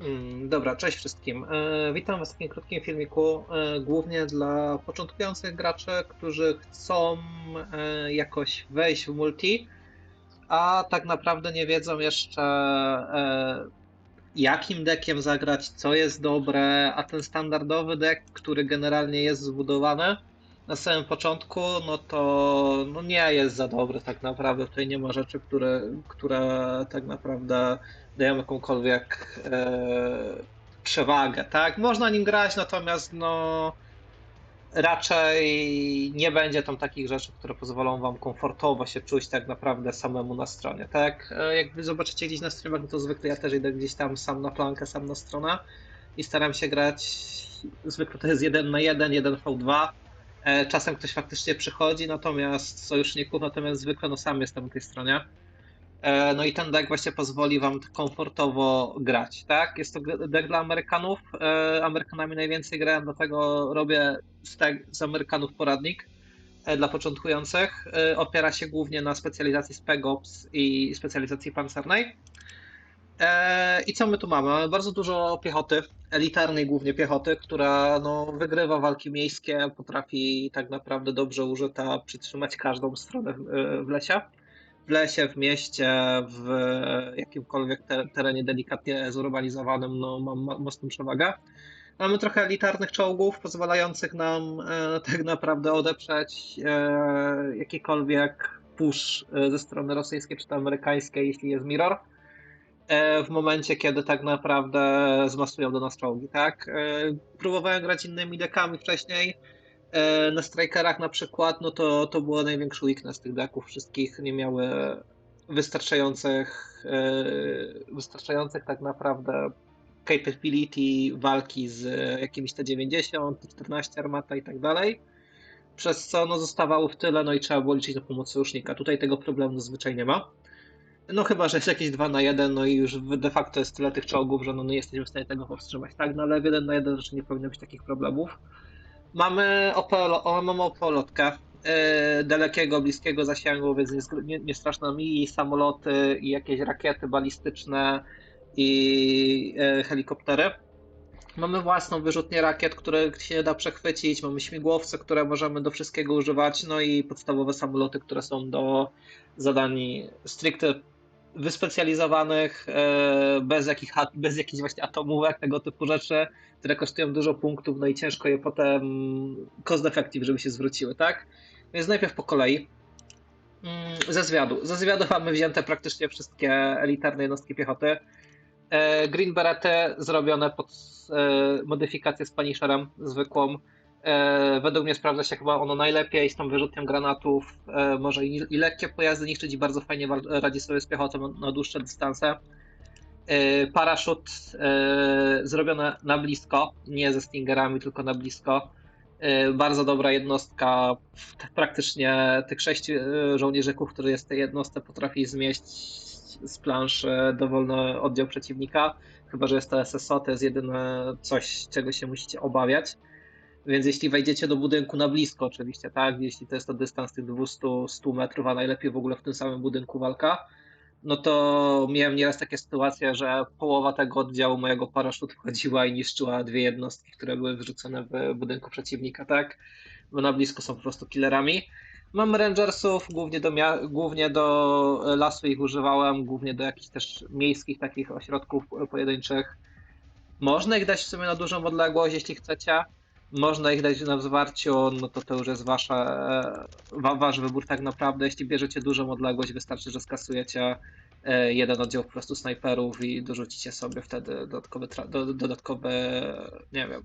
Mm, Dobra, cześć wszystkim. E, Witam Was w takim krótkim filmiku, e, głównie dla początkujących graczy, którzy chcą e, jakoś wejść w multi, a tak naprawdę nie wiedzą jeszcze jakim deckiem zagrać, co jest dobre, a ten standardowy deck, który generalnie jest zbudowany na samym początku, no to no nie jest za dobry tak naprawdę. Tutaj nie ma rzeczy, które, które tak naprawdę dają jakąkolwiek e, przewagę, tak? Można nim grać, natomiast no raczej nie będzie tam takich rzeczy, które pozwolą wam komfortowo się czuć tak naprawdę samemu na stronie, tak? E, Jak wy zobaczycie gdzieś na streamach, no to zwykle ja też idę gdzieś tam sam na plankę, sam na stronę i staram się grać, zwykle to jest 1 na 1, 1 v2, E, Czasem ktoś faktycznie przychodzi, natomiast sojuszników, natomiast zwykle no sam jestem na tej stronie. E, No i ten deck właśnie pozwoli wam komfortowo grać, tak? Jest to deck dla Amerykanów. E, Amerykanami najwięcej grałem, dlatego robię z, z Amerykanów poradnik e, dla początkujących. E, Opiera się głównie na specjalizacji Spec Ops i specjalizacji pancernej. E, I co my tu mamy? Bardzo dużo piechoty, elitarnej głównie piechoty, która no, wygrywa walki miejskie, potrafi tak naprawdę dobrze użyta przytrzymać każdą stronę w, e, lesie. W lesie, w mieście, w jakimkolwiek te, terenie delikatnie zurbanizowanym, no, mam ma, mocną przewagę. Mamy trochę elitarnych czołgów, pozwalających nam e, tak naprawdę odeprzeć jakikolwiek push ze strony rosyjskiej czy amerykańskiej, jeśli jest mirror w momencie, kiedy tak naprawdę zmasują do nas czołgi, tak? E, Próbowałem grać innymi dekami wcześniej. E, Na strikerach na przykład, no to, to było największy weakness tych deków. Wszystkich nie miały wystarczających, e, wystarczających tak naprawdę capability walki z jakimiś T90, T14 armata i tak dalej. Przez co no, zostawało w tyle, no i trzeba było liczyć na pomoc sojusznika. Tutaj tego problemu zazwyczaj nie ma. No chyba, że jest jakieś 2 na 1, no i już de facto jest tyle tych czołgów, że no nie jesteśmy w stanie tego powstrzymać, tak? No ale w 1 na 1 rzeczy nie powinno być takich problemów. Mamy OPL, o, mamy opolotkę yy, dalekiego, bliskiego zasięgu, więc nie, nie, straszno mi samoloty i jakieś rakiety balistyczne i yy, helikoptery. Mamy własną wyrzutnię rakiet, które się nie da przechwycić, mamy śmigłowce, które możemy do wszystkiego używać, no i podstawowe samoloty, które są do zadań stricte wyspecjalizowanych, e, bez, jakich, bez jakichś właśnie atomówek, tego typu rzeczy, które kosztują dużo punktów, no i ciężko je potem cost effective, żeby się zwróciły, tak? Więc najpierw po kolei. Mm, Ze zwiadu. Ze zwiadu mamy wzięte praktycznie wszystkie elitarne jednostki piechoty. E, Green Berety zrobione pod e, modyfikację z Punisherem zwykłą. E, według mnie sprawdza się chyba ono najlepiej z tą wyrzutnią granatów. E, może i, lekkie pojazdy niszczyć i bardzo fajnie radzi sobie z piechotą na, dłuższe dystanse. E, paraszut e, zrobione na blisko, nie ze Stingerami, tylko na blisko. Bardzo dobra jednostka. Praktycznie tych sześciu e, żołnierzyków, którzy jest w tej jednostce, potrafi zmieścić z planszy dowolny oddział przeciwnika. Chyba, że jest to SSO, to jest jedyne coś, czego się musicie obawiać. Więc jeśli wejdziecie do budynku na blisko, oczywiście, tak, jeśli to jest to dystans tych 200-100 metrów, a najlepiej w ogóle w tym samym budynku walka, no to miałem nieraz takie sytuacje, że połowa tego oddziału mojego paraszut wchodziła i niszczyła dwie jednostki, które były wrzucone w budynku przeciwnika, tak? Bo na blisko są po prostu killerami. Mam rangersów, głównie do, głównie do lasu ich używałem, głównie do jakichś też miejskich takich ośrodków pojedynczych. Można ich dać w sumie na dużą odległość, jeśli chcecie. Można ich dać na wzwarciu, no to to już jest wasza, e, wa, wasz wybór tak naprawdę. Jeśli bierzecie dużą odległość, wystarczy, że skasujecie e, jeden oddział po prostu snajperów i dorzucicie sobie wtedy dodatkowe, dodatkowe nie wiem,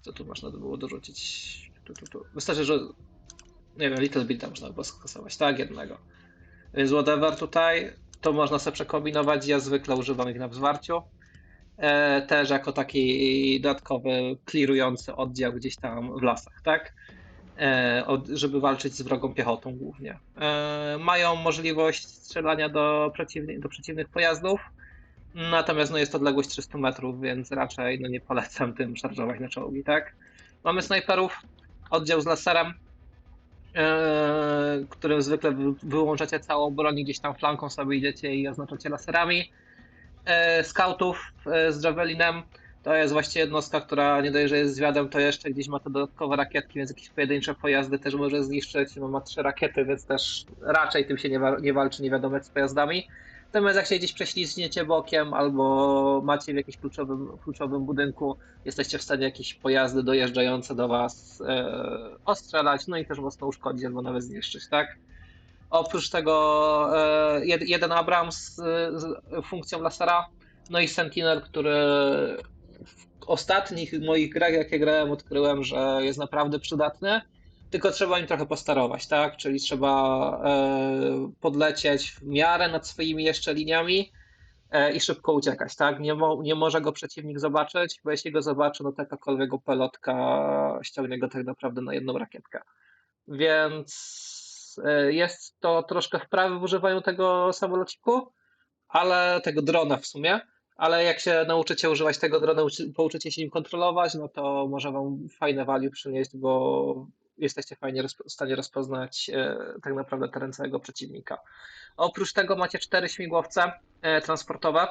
co tu można by było dorzucić. Tu, tu, tu. Wystarczy, że nie wiem, Little Bit można było skasować, tak, jednego. Więc whatever tutaj, to można sobie przekombinować. Ja zwykle używam ich na wzwarciu. E, też jako taki dodatkowy, clearujący oddział gdzieś tam w lasach, tak? E, żeby walczyć z wrogą piechotą głównie. E, mają możliwość strzelania do, przeciwni, do przeciwnych pojazdów, natomiast no, jest odległość 300 metrów, więc raczej no, nie polecam tym szarżować na czołgi, tak? Mamy snajperów, oddział z laserem, którym zwykle wy- wyłączacie całą broń gdzieś tam flanką sobie idziecie i oznaczacie laserami. E, scoutów e, z Javelinem. To jest właśnie jednostka, która nie dość, że jest zwiadem, to jeszcze gdzieś ma te dodatkowe rakietki, więc jakieś pojedyncze pojazdy też może zniszczyć. No, ma trzy rakiety, więc też raczej tym się nie, wa- nie walczy, nie wiadomo jak z pojazdami. Natomiast jak się gdzieś prześlizgniecie bokiem albo macie w jakimś kluczowym, kluczowym budynku, jesteście w stanie jakieś pojazdy dojeżdżające do was e, ostrzelać, no i też mocno uszkodzić albo nawet zniszczyć, tak? Oprócz tego e, jed- jeden Abrams z, z funkcją lasera, no i Sentinel, który w ostatnich moich grach, jakie grałem, odkryłem, że jest naprawdę przydatny. Tylko trzeba im trochę postarować, tak? Czyli trzeba e, podlecieć w miarę nad swoimi jeszcze liniami e, i szybko uciekać, tak? Nie, mo- nie może go przeciwnik zobaczyć, bo jeśli go zobaczy, no to jakakolwiek pelotka ściągnie go tak naprawdę na jedną rakietkę. Więc e, jest to troszkę wprawy w używaniu tego samolociku, ale tego drona w sumie. Ale jak się nauczycie używać tego drona, uczy- pouczycie się nim kontrolować, no to może wam fajne value przynieść, bo jesteście fajnie w stanie rozpoznać e, tak naprawdę teren całego przeciwnika. Oprócz tego macie cztery śmigłowce e, transportowe,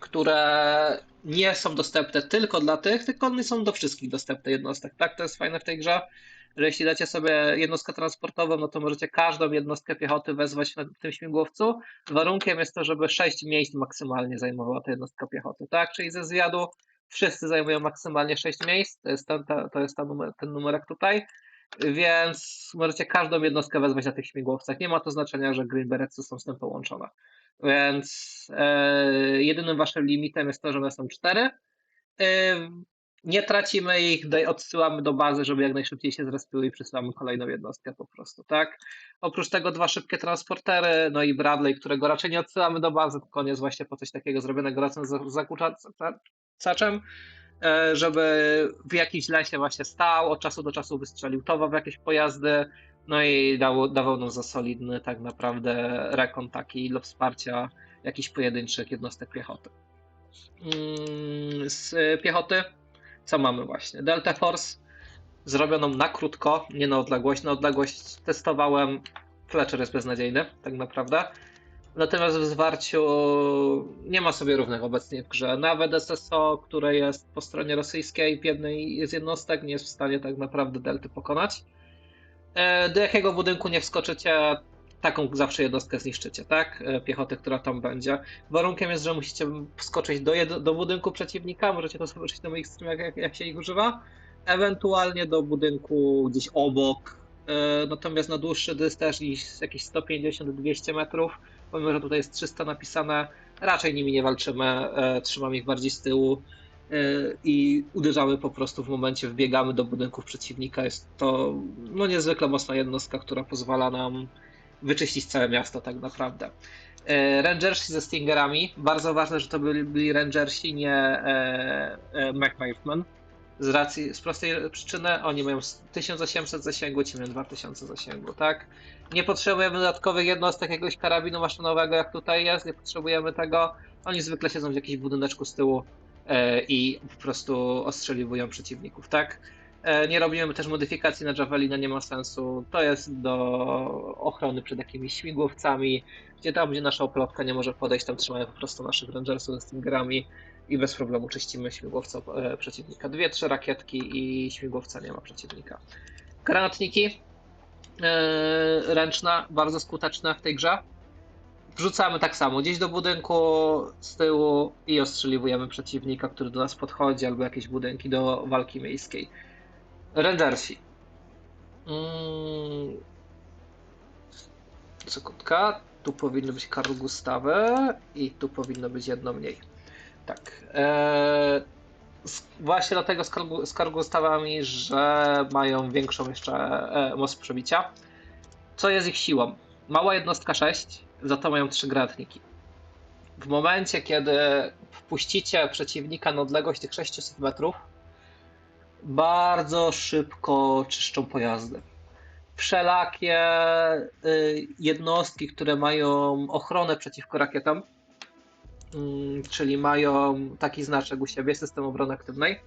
które nie są dostępne tylko dla tych, tylko one są do wszystkich dostępne jednostek. Tak, to jest fajne w tej grze, że jeśli dacie sobie jednostkę transportową, no to możecie każdą jednostkę piechoty wezwać na tym śmigłowcu. Warunkiem jest to, żeby 6 miejsc maksymalnie zajmowała ta jednostka piechoty, tak? Czyli ze zwiadu wszyscy zajmują maksymalnie 6 miejsc, to jest, ten, to jest ta numer, ten numerek tutaj, więc możecie każdą jednostkę wezwać na tych śmigłowcach. Nie ma to znaczenia, że Green Beretsy są z tym połączone. Więc e, jedynym waszym limitem jest to, że one są cztery. E, nie tracimy ich, odsyłamy do bazy, żeby jak najszybciej się zrespiły i przysyłamy kolejną jednostkę po prostu, tak? Oprócz tego dwa szybkie transportery, no i Bradley, którego raczej nie odsyłamy do bazy, tylko on jest właśnie po coś takiego zrobionego razem z zakłócaczem, e, żeby w jakimś lesie właśnie stał, od czasu do czasu wystrzelił towa w jakieś pojazdy, no i dało, dawał nam za solidny tak naprawdę rekon taki do wsparcia jakichś pojedynczych jednostek piechoty. Mm, Z piechoty co mamy właśnie? Delta Force zrobioną na krótko, nie na odległość. Na odległość testowałem, Fletcher jest beznadziejny, tak naprawdę. Natomiast w zwarciu nie ma sobie równych obecnie w grze. Nawet SSO, które jest po stronie rosyjskiej w jednej z jednostek, nie jest w stanie tak naprawdę Delty pokonać. E, Do jakiego budynku nie wskoczycie, taką zawsze jednostkę zniszczycie, tak? E, Piechotę, która tam będzie. Warunkiem jest, że musicie wskoczyć do, jed- do budynku przeciwnika, możecie to zobaczyć na moich streamach, jak, jak się ich używa. Ewentualnie do budynku gdzieś obok. E, Natomiast na dłuższy dystans niż jakieś 150-200 metrów, pomimo że tutaj jest 300 napisane, raczej nimi nie walczymy, e, trzymamy ich bardziej z tyłu i uderzamy po prostu w momencie, wbiegamy do budynków przeciwnika. Jest to no, niezwykle mocna jednostka, która pozwala nam wyczyścić całe miasto tak naprawdę. E, Rangersi ze Stingerami. Bardzo ważne, że to byli, byli Rangersi, nie e, e, McKnifeman. Z racji, z prostej przyczyny oni mają 1800 zasięgu, ci mają 2000 zasięgu, tak? Nie potrzebujemy dodatkowych jednostek, jakiegoś karabinu maszynowego, jak tutaj jest, nie potrzebujemy tego. Oni zwykle siedzą w jakimś budyneczku z tyłu e, i po prostu ostrzeliwują przeciwników, tak? E, Nie robimy też modyfikacji na Javelina, nie ma sensu. To jest do ochrony przed jakimiś śmigłowcami, gdzie tam, gdzie nasza oplotka nie może podejść, tam trzymamy po prostu naszych rangersów z Stingerami i bez problemu czyścimy śmigłowca e, przeciwnika. Dwie, trzy rakietki i śmigłowca nie ma przeciwnika. Granatniki e, ręczne, bardzo skuteczne w tej grze. Wrzucamy tak samo, gdzieś do budynku z tyłu i ostrzeliwujemy przeciwnika, który do nas podchodzi, albo jakieś budynki do walki miejskiej. Rangersi. Mm. Sekundka. Tu powinny być Karl Gustawy i tu powinno być jedno mniej. Tak. Eee, właśnie dlatego z Karl Gustawami, że mają większą jeszcze e, moc przebicia. Co jest ich siłą? Mała jednostka 6, za to mają 3 granatniki. W momencie, kiedy wpuścicie przeciwnika na odległość tych 600 metrów, bardzo szybko czyszczą pojazdy. Wszelakie y, jednostki, które mają ochronę przeciwko rakietom, mm, czyli mają taki znaczek u siebie, system obrony aktywnej,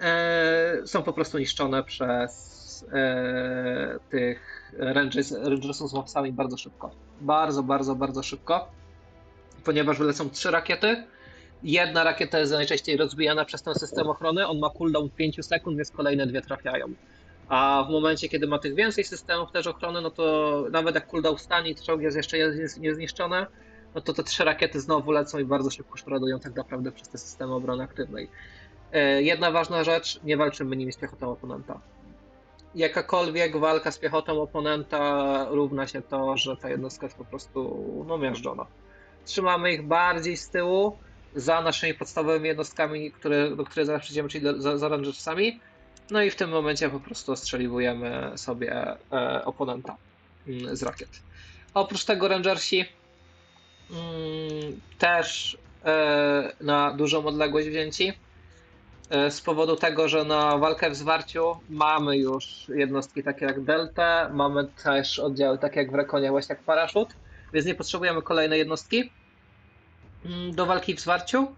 e, są po prostu niszczone przez e, tych Rangers, Rangersów z mopsami bardzo szybko. Bardzo, bardzo, bardzo szybko. ponieważ wylecą trzy rakiety. Jedna rakieta jest najczęściej rozbijana przez ten system ochrony, on ma cooldown 5 sekund, więc kolejne dwie trafiają. A w momencie, kiedy ma tych więcej systemów też ochrony, no to nawet jak cooldown stanie i czołg jest jeszcze jest niezniszczone, no to te trzy rakiety znowu lecą i bardzo szybko szrodują tak naprawdę przez te systemy obrony aktywnej. E, jedna ważna rzecz, nie walczymy nimi z piechotą oponenta. Jakakolwiek walka z piechotą oponenta równa się to, że ta jednostka jest po prostu no, miażdżona. Trzymamy ich bardziej z tyłu, za naszymi podstawowymi jednostkami, które, do których zaraz przejdziemy, czyli za, za rangersami. No i w tym momencie po prostu ostrzeliwujemy sobie e, oponenta mm, z rakiet. Oprócz tego rangersi mm, też e, na dużą odległość wzięci. E, z powodu tego, że na walkę w zwarciu mamy już jednostki takie jak Delta, mamy też oddziały takie jak w Rekonie, właśnie jak Paraszut, więc nie potrzebujemy kolejnej jednostki do walki w zwarciu.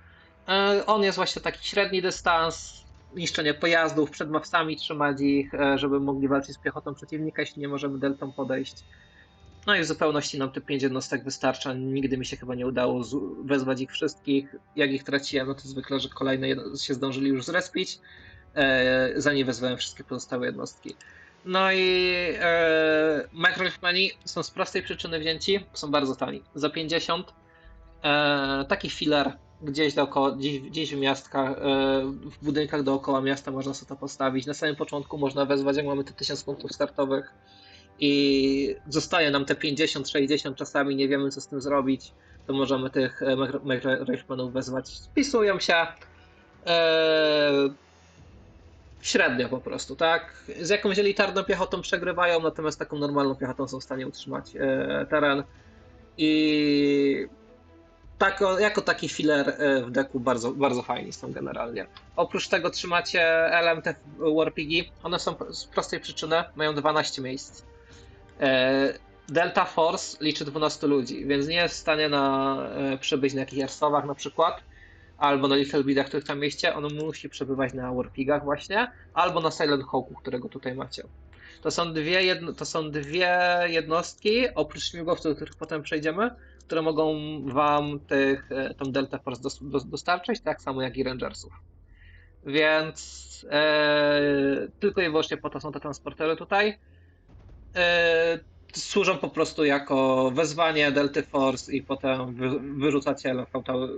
E, on jest właśnie taki średni dystans, niszczenie pojazdów, przed mawsami trzymać ich, e, żeby mogli walczyć z piechotą przeciwnika, jeśli nie możemy deltą podejść. No i w zupełności nam te pięć jednostek wystarcza. Nigdy mi się chyba nie udało wezwać ich wszystkich. Jak ich traciłem, no to zwykle, że kolejne się zdążyli już zrespić, e, zanim wezwałem wszystkie pozostałe jednostki. No i e, są z prostej przyczyny wzięci, są bardzo tani. Za 50 e, taki filler gdzieś dookoła, gdzieś, gdzieś w miastkach, e, w budynkach dookoła miasta można sobie to postawić. Na samym początku można wezwać, jak mamy te 1000 punktów startowych i zostaje nam te 50, 60, czasami nie wiemy co z tym zrobić, to możemy tych Riflemanów wezwać. Spisują się e, średnio po prostu, tak? Z jakąś elitarną piechotą przegrywają, natomiast taką normalną piechotą są w stanie utrzymać e, teren. I tak, jako taki filler e, w deku bardzo, bardzo fajni są generalnie. Oprócz tego trzymacie LMT Warpigi. One są z prostej przyczyny, mają 12 miejsc. E, Delta Force liczy 12 ludzi, więc nie jest w stanie na, e, przebyć na jakichś Arsowach na przykład, albo na Little Bidach, których tam mieście. On musi przebywać na Warpigach właśnie, albo na Silent Hawku, którego tutaj macie. To są dwie, jedno, to są dwie jednostki, oprócz śmigłowców, do których potem przejdziemy, które mogą wam tych, e, tą Delta Force dostarczyć, tak samo jak i Rangersów. Więc e, tylko i wyłącznie po to są te transportery tutaj. E, służą po prostu jako wezwanie Delta Force i potem wy, wyrzucacie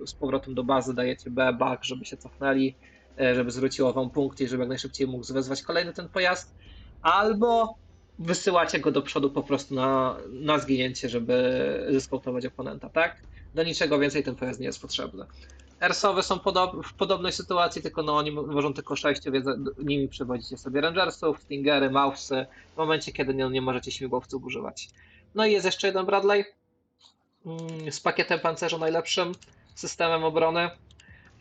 z powrotem do bazy, dajecie B, back, żeby się cofnęli, e, żeby zwróciło wam punkt i żeby jak najszybciej mógł zwezwać kolejny ten pojazd. Albo wysyłacie go do przodu po prostu na, na zginięcie, żeby zeskautować oponenta, tak? Do niczego więcej ten pojazd nie jest potrzebny. Ersowe są podob w podobnej sytuacji, tylko no oni wożą tylko sześciu, więc nimi przewodzicie sobie Rangersów, Stingery, Mausy, w momencie, kiedy nie, nie możecie śmigłowców używać. No i jest jeszcze jeden Bradley mm, z pakietem pancerza najlepszym, systemem obrony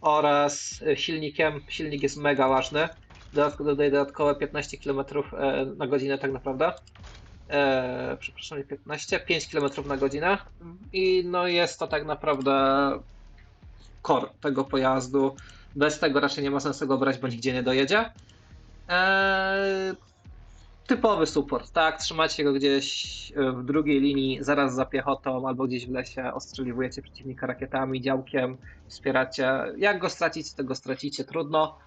oraz silnikiem. Silnik jest mega ważny dodaję dodatkowe 15 km e, na godzinę tak naprawdę. E, przepraszam, nie 15, 5 km na godzinę. I no jest to tak naprawdę core tego pojazdu. Bez tego raczej nie ma sensu go brać, bo nigdzie nie dojedzie. E, typowy support, tak? Trzymacie go gdzieś w drugiej linii, zaraz za piechotą, albo gdzieś w lesie, ostrzeliwujecie przeciwnika rakietami, działkiem, wspieracie. Jak go stracicie, to go stracicie, trudno.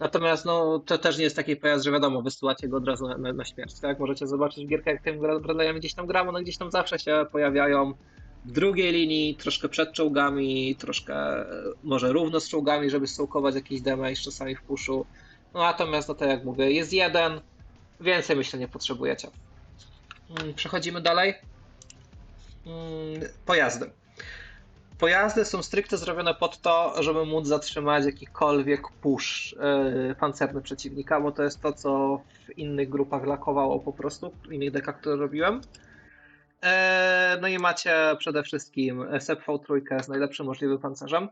Natomiast no, to też nie jest taki pojazd, że wiadomo, wysyłacie go od razu na, na, na śmierć. Tak? Możecie zobaczyć gierkę, jak tym Bradleyami gdzieś tam gramy, no gdzieś tam zawsze się pojawiają w drugiej linii, troszkę przed czołgami, troszkę e, może równo z czołgami, żeby stołkować jakiś damage czasami w puszu. No natomiast, no tak jak mówię, jest jeden, więcej myślę nie potrzebujecie. Mm, przechodzimy dalej. Mm, pojazdy. Pojazdy są stricte zrobione pod to, żeby móc zatrzymać jakikolwiek push yy, pancerny przeciwnika, bo to jest to, co w innych grupach lakowało po prostu, w innych dekach, które robiłem. E, no i macie przede wszystkim SEP V3 z najlepszym możliwym pancerzem.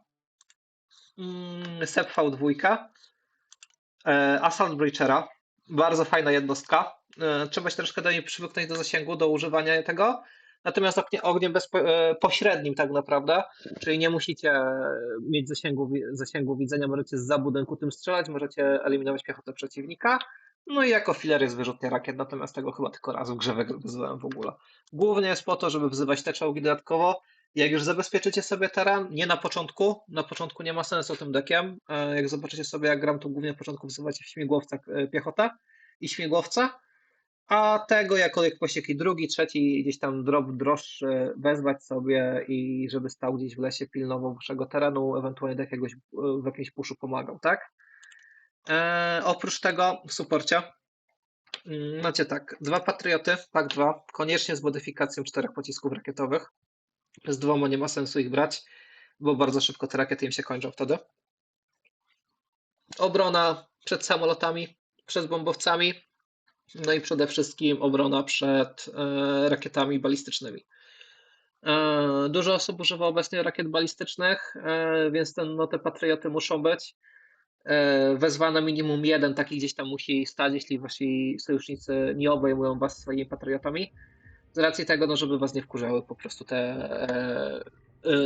Mm, SEP V2. E, Assault Breachera. Bardzo fajna jednostka. E, trzeba się troszkę do niej przywyknąć do zasięgu, do używania tego. Natomiast ogniem bezpośrednim tak naprawdę, czyli nie musicie mieć zasięgu, zasięgu widzenia, możecie z budynku tym strzelać, możecie eliminować piechotę przeciwnika. No i jako filer jest wyrzutnie rakiet, natomiast tego chyba tylko raz w grze wyzywałem w ogóle. Głównie jest po to, żeby wzywać te czołgi dodatkowo. Jak już zabezpieczycie sobie teren, nie na początku, na początku nie ma sensu tym dekiem. E, jak zobaczycie sobie, jak gram, to głównie na początku wzywacie w śmigłowca e, piechota i śmigłowca, a tego jako jakiś jakiś drugi, trzeci gdzieś tam drop droższy wezwać sobie i żeby stał gdzieś w lesie, pilnował waszego terenu, ewentualnie do jakiegoś, w jakimś puszu pomagał, tak? E, oprócz tego w suporcie mm, macie tak, dwa Patrioty, pak 2, koniecznie z modyfikacją czterech pocisków rakietowych. Z dwoma nie ma sensu ich brać, bo bardzo szybko te rakiety im się kończą wtedy. Obrona przed samolotami, przed bombowcami, no i przede wszystkim obrona przed e, rakietami balistycznymi. E, dużo osób używa obecnie rakiet balistycznych, e, więc ten, no, te patrioty muszą być. Wezwane minimum jeden taki gdzieś tam musi stać, jeśli wasi sojusznicy nie obejmują was swoimi patriotami. Z racji tego, no, żeby was nie wkurzały po prostu te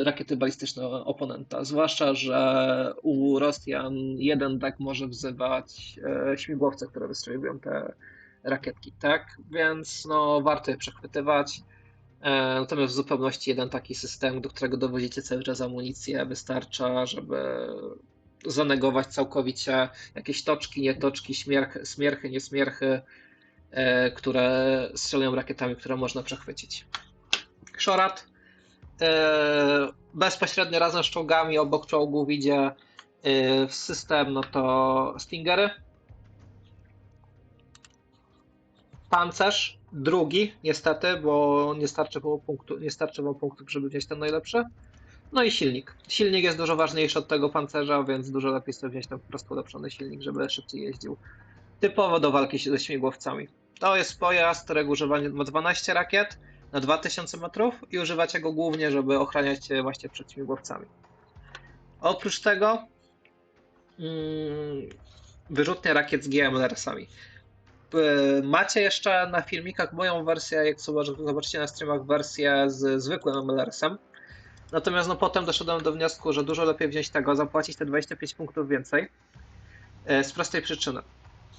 rakiety balistyczne oponenta. Zwłaszcza, że u Rosjan jeden tak może wzywać śmigłowce, które wystrzeliwują te rakietki, tak? Więc no, warto je przechwytywać. E, natomiast w zupełności jeden taki system, do którego dowodzicie cały czas amunicję, wystarcza, żeby zanegować całkowicie jakieś toczki, nietoczki, śmierchy, smierchy, niesmierchy, e, które strzelają rakietami, które można przechwycić. Szorat e, bezpośrednio razem z czołgami obok czołgów idzie w system, no to Stingery, Pancerz drugi, niestety, bo nie starczy, wam punktu, nie starczy wam punktów, żeby wziąć ten najlepszy. No i silnik. Silnik jest dużo ważniejszy od tego pancerza, więc dużo lepiej sobie wziąć ten po prostu ulepszony silnik, żeby szybciej jeździł. Typowo do walki ze śmigłowcami. To jest pojazd, którego używanie ma 12 rakiet na 2000 metrów i używacie go głównie, żeby ochraniać się właśnie przed śmigłowcami. Oprócz tego mm, wyrzutnia rakiet z GMLR-sami. E, macie jeszcze na filmikach moją wersję, jak zobaczycie na streamach, wersję z zwykłym MLRS-em. Natomiast no potem doszedłem do wniosku, że dużo lepiej wziąć tego, zapłacić te 25 punktów więcej. E, z prostej przyczyny.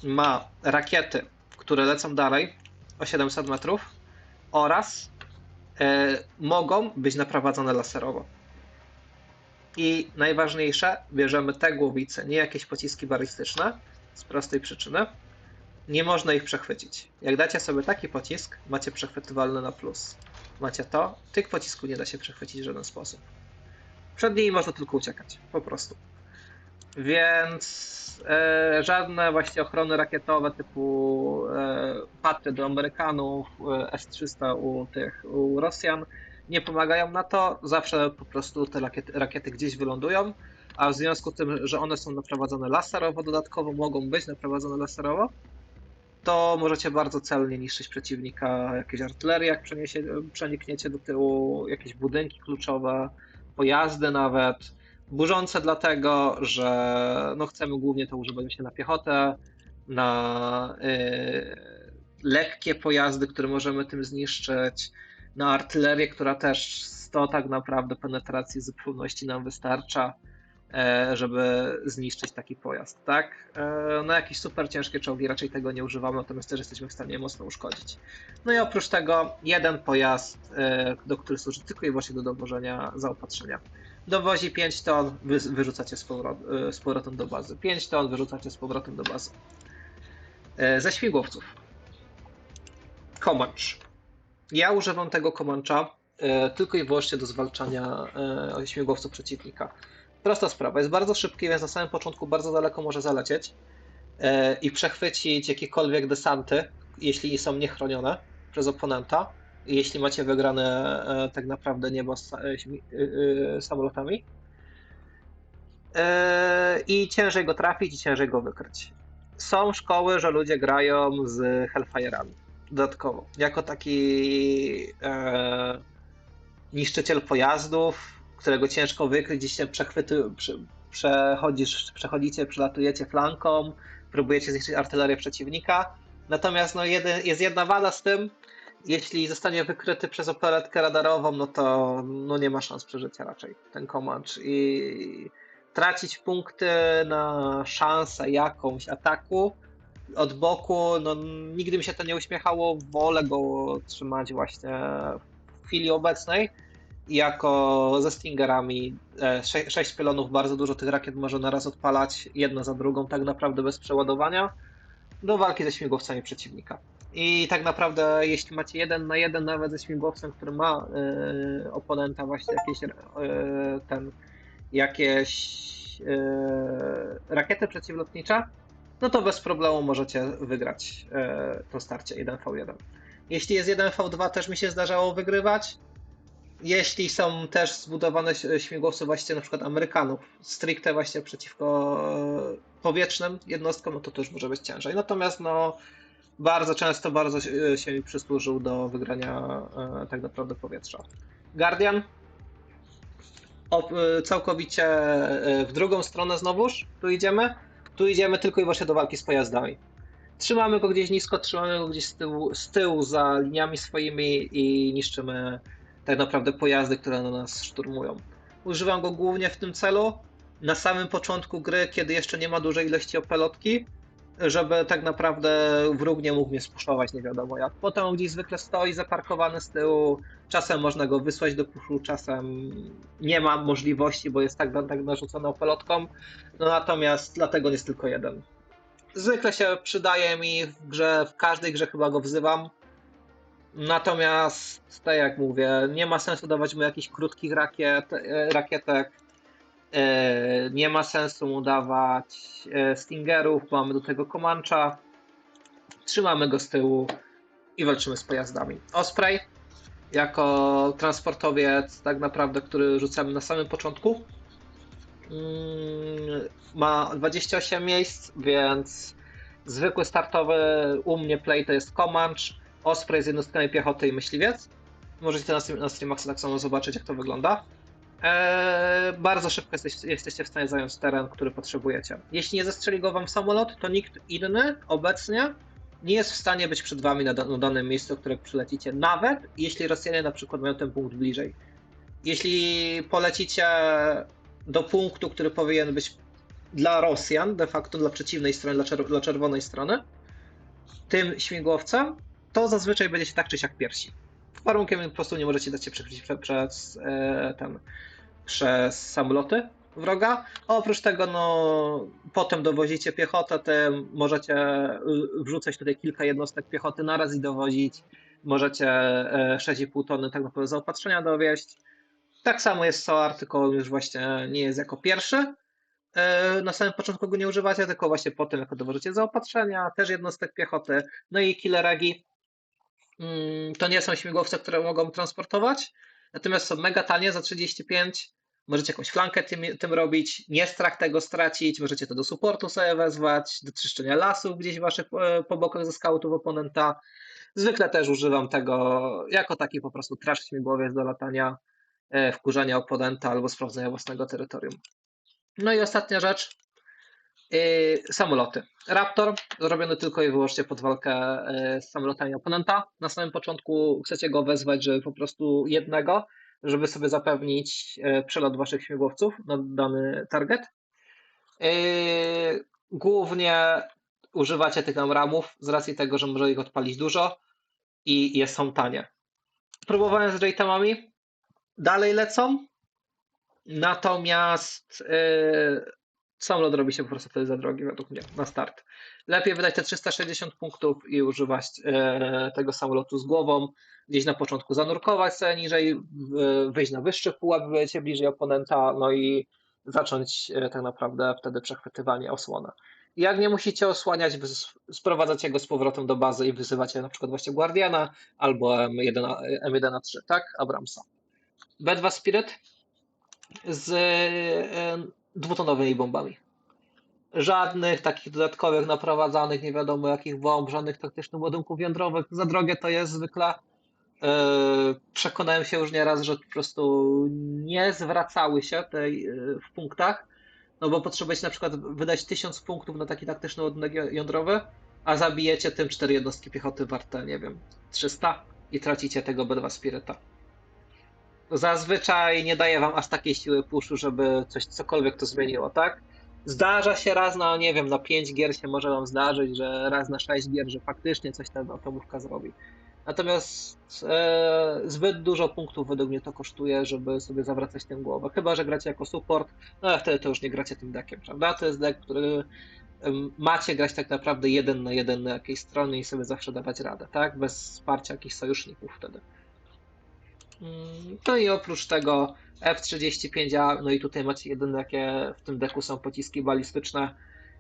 Ma rakiety, które lecą dalej o 700 metrów oraz e, mogą być naprowadzone laserowo. I najważniejsze, bierzemy te głowice, nie jakieś pociski balistyczne, z prostej przyczyny, nie można ich przechwycić. Jak dacie sobie taki pocisk, macie przechwytywalny na plus. Macie to, tych pocisków nie da się przechwycić w żaden sposób. Przed nimi można tylko uciekać, po prostu. Więc e, żadne właśnie ochrony rakietowe typu e, Patry do Amerykanów, e, S-300 u tych u Rosjan nie pomagają na to. Zawsze po prostu te rakiety, rakiety gdzieś wylądują, a w związku z tym, że one są naprowadzone laserowo, dodatkowo mogą być naprowadzone laserowo, to możecie bardzo celnie niszczyć przeciwnika, jakieś artylerie, jak przeniesie, przenikniecie do tyłu, jakieś budynki kluczowe, pojazdy nawet. Burzące dlatego, że no chcemy głównie to używać się na piechotę, na yy, lekkie pojazdy, które możemy tym zniszczyć, na artylerię, która też 100 tak naprawdę penetracji zupełności nam wystarcza. E, żeby zniszczyć taki pojazd, tak? E, no jakieś super ciężkie czołgi raczej tego nie używamy, natomiast też jesteśmy w stanie mocno uszkodzić. No i oprócz tego jeden pojazd, e, do który służy tylko i wyłącznie do dowożenia zaopatrzenia. Dowozi 5 ton, wy, wyrzucacie z, powrot, z powrotem do bazy. 5 ton wyrzucacie z powrotem do bazy. Ze śmigłowców. Comanche. Ja używam tego Comancha tylko i wyłącznie do zwalczania śmigłowców przeciwnika. Prosta sprawa, jest bardzo szybki, więc na samym początku bardzo daleko może zalecieć e, i przechwycić jakiekolwiek desanty, jeśli są niechronione przez oponenta, jeśli macie wygrane e, tak naprawdę niebo z e, samolotami. I ciężej go trafić i ciężej go wykryć. Są szkoły, że ludzie grają z Hellfire'ami dodatkowo. Jako taki niszczyciel pojazdów, którego ciężko wykryć, gdzieś się przechwyty, przechodzisz, przechodzicie, przelatujecie flanką, próbujecie zniszczyć artylerię przeciwnika. Natomiast no, jeden, jest jedna wada z tym, jeśli zostanie wykryty przez operatkę radarową, no to no nie ma szans przeżycia raczej ten komand i tracić punkty na szansę jakąś ataku od boku, no nigdy mi się to nie uśmiechało, wolę go trzymać właśnie w chwili obecnej, jako ze Stingerami. E, sze, sześć pylonów, bardzo dużo tych rakiet może naraz odpalać, jedna za drugą, tak naprawdę bez przeładowania, do walki ze śmigłowcami przeciwnika. I tak naprawdę, jeśli macie jeden na jeden nawet ze śmigłowcem, który ma y, oponenta właśnie jakieś y, ten, jakieś y, rakiety przeciwlotnicze, no to bez problemu możecie wygrać to starcie 1v1. Jeśli jest 1v2, też mi się zdarzało wygrywać. Jeśli są też zbudowane śmigłowce właśnie na przykład Amerykanów, stricte właśnie przeciwko powietrznym jednostkom, no to też może być ciężej. Natomiast no bardzo często bardzo się mi przysłużył do wygrania e, tak naprawdę powietrza. Guardian e, całkowicie e, w drugą stronę znowuż tu idziemy. Tu idziemy tylko i wyłącznie do walki z pojazdami. Trzymamy go gdzieś nisko, trzymamy go gdzieś z tyłu, z tyłu za liniami swoimi i niszczymy tak naprawdę pojazdy, które na nas szturmują. Używam go głównie w tym celu. Na samym początku gry, kiedy jeszcze nie ma dużej ilości opelotki, żeby tak naprawdę wróg nie mógł mnie spuszować nie wiadomo jak. Potem on gdzieś zwykle stoi zaparkowany z tyłu, czasem można go wysłać do puszu, czasem nie ma możliwości, bo jest tak, tak narzucony opelotką, no natomiast dlatego jest tylko jeden. Zwykle się przydaje mi w grze, w każdej grze chyba go wzywam, natomiast tak jak mówię, nie ma sensu dawać mu jakichś krótkich rakiet, e, rakietek, E, nie ma sensu mu dawać e, Stingerów, mamy do tego Comancha. Trzymamy go z tyłu i walczymy z pojazdami. Osprey jako transportowiec, tak naprawdę, który rzucamy na samym początku. Mm, ma 28 miejsc, więc zwykły startowy u mnie play to jest Comanch, Osprey z jednostkami piechoty i myśliwiec. Możecie na streamach tak samo zobaczyć, jak to wygląda. Eee, bardzo szybko jesteś, jesteście w stanie zająć teren, który potrzebujecie. Jeśli nie zestrzeli go wam samolot, to nikt inny obecnie nie jest w stanie być przed wami na, na danym miejscu, które przylecicie, nawet jeśli Rosjanie na przykład mają ten punkt bliżej. Jeśli polecicie do punktu, który powinien być dla Rosjan, de facto dla przeciwnej strony, dla, dla czerwonej strony, tym śmigłowcem, to zazwyczaj będziecie tak czy siak pierwsi. Warunkiem po prostu nie możecie dać się przechwycić przez e, przez samoloty wroga. oprócz tego, no, potem dowozicie piechotę, to możecie y, wrzucać tutaj kilka jednostek piechoty naraz i dowozić. Możecie 6,5 e, tony tak naprawdę zaopatrzenia dowieść. Tak samo jest SOAR, tylko już właśnie nie jest jako pierwszy. E, na samym początku go nie używacie, tylko właśnie potem, jako dowożycie zaopatrzenia, też jednostek piechoty. No i killeragi to nie są śmigłowce, które mogą transportować, natomiast są mega tanie za 35 Możecie jakąś flankę tym, tym robić, nie strach tego stracić, możecie to do supportu sobie wezwać, do czyszczenia lasów gdzieś waszych e, po bokach ze scoutów oponenta. Zwykle też używam tego jako taki po prostu trash śmigłowiec do latania, e, wkurzania oponenta albo sprawdzenia własnego terytorium. No i ostatnia rzecz, samoloty. Raptor zrobiony tylko i wyłącznie pod walkę z samolotami oponenta. Na samym początku chcecie go wezwać, żeby po prostu jednego, żeby sobie zapewnić e, przelot waszych śmigłowców na dany target. Głównie używacie tych ramów z racji tego, że może ich odpalić dużo i są tanie. Próbowałem z JTAMami, dalej lecą, natomiast samolot robi się po prostu wtedy za drogi według mnie na start. Lepiej wydać te 360 punktów i używać yy, tego samolotu z głową, gdzieś na początku zanurkować sobie niżej, wyjść na wyższy pułap, będziecie bliżej oponenta, no i zacząć e, tak naprawdę wtedy przechwytywanie osłona. Jak nie musicie osłaniać, sprowadzacie go z powrotem do bazy i wyzywacie na przykład właśnie Guardiana albo M1, M1A3, tak? Abramsa. B2 Spirit z e, dwutonowymi bombami. Żadnych takich dodatkowych naprowadzanych, nie wiadomo jakich bomb, żadnych taktycznych ładunków jądrowych. Za drogie to jest zwykle E, przekonałem się już nieraz, że po prostu nie zwracały się tej e, w punktach, no bo potrzebujecie na przykład wydać 1000 punktów na taki taktyczny ładunek jądrowy, a zabijecie tym cztery jednostki piechoty warte, nie wiem, 300 i tracicie tego B2 Spirita. Zazwyczaj nie daje wam aż takiej siły puszu, żeby coś, cokolwiek to zmieniło, tak? Zdarza się raz na, nie wiem, na 5 gier się może wam zdarzyć, że raz na 6 gier, że faktycznie coś ta atomówka zrobi Natomiast e, zbyt dużo punktów według mnie to kosztuje, żeby sobie zawracać tym głowę. Chyba, że gracie jako support, no ale wtedy to już nie gracie tym deckiem, prawda? To jest deck, który macie grać tak naprawdę jeden na jeden na jakiejś stronie i sobie zawsze dawać radę, tak? Bez wsparcia jakichś sojuszników wtedy. Mm, No i oprócz tego F-35A, no i tutaj macie jedyne jakie w tym deku są pociski balistyczne.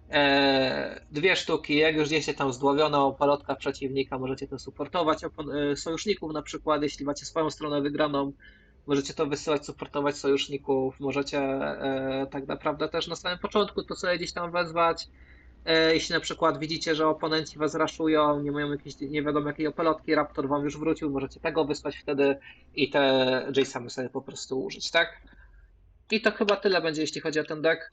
E, dwie sztuki, jak już gdzieś tam zdłowiono palotka przeciwnika, możecie tym supportować opon- e, sojuszników na przykład, jeśli macie swoją stronę wygraną, możecie to wysyłać, supportować sojuszników, możecie e, tak naprawdę też na samym początku to sobie gdzieś tam wezwać. E, jeśli na przykład widzicie, że oponenci was raszują, nie mają jakiejś nie wiadomo jakiej pelotki, Raptor wam już wrócił, możecie tego wysłać wtedy i te Jace'amy sobie po prostu użyć, tak? I to chyba tyle będzie, jeśli chodzi o ten deck.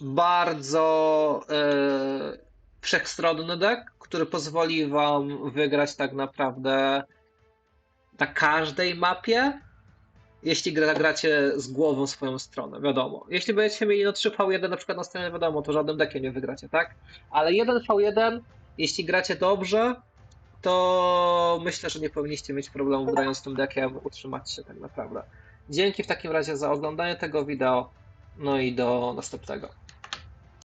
Bardzo e, wszechstronny deck, który pozwoli wam wygrać tak naprawdę na każdej mapie, jeśli gra, gracie z głową swoją stronę, wiadomo. Jeśli będziecie mieli no 3v1 na przykład na stronie, wiadomo, to żadnym deckiem nie wygracie, tak? Ale 1v1, jeśli gracie dobrze, to myślę, że nie powinniście mieć problemu grając tym deckiem, utrzymać się tak naprawdę. Dzięki w takim razie za oglądanie tego wideo, no i do następnego.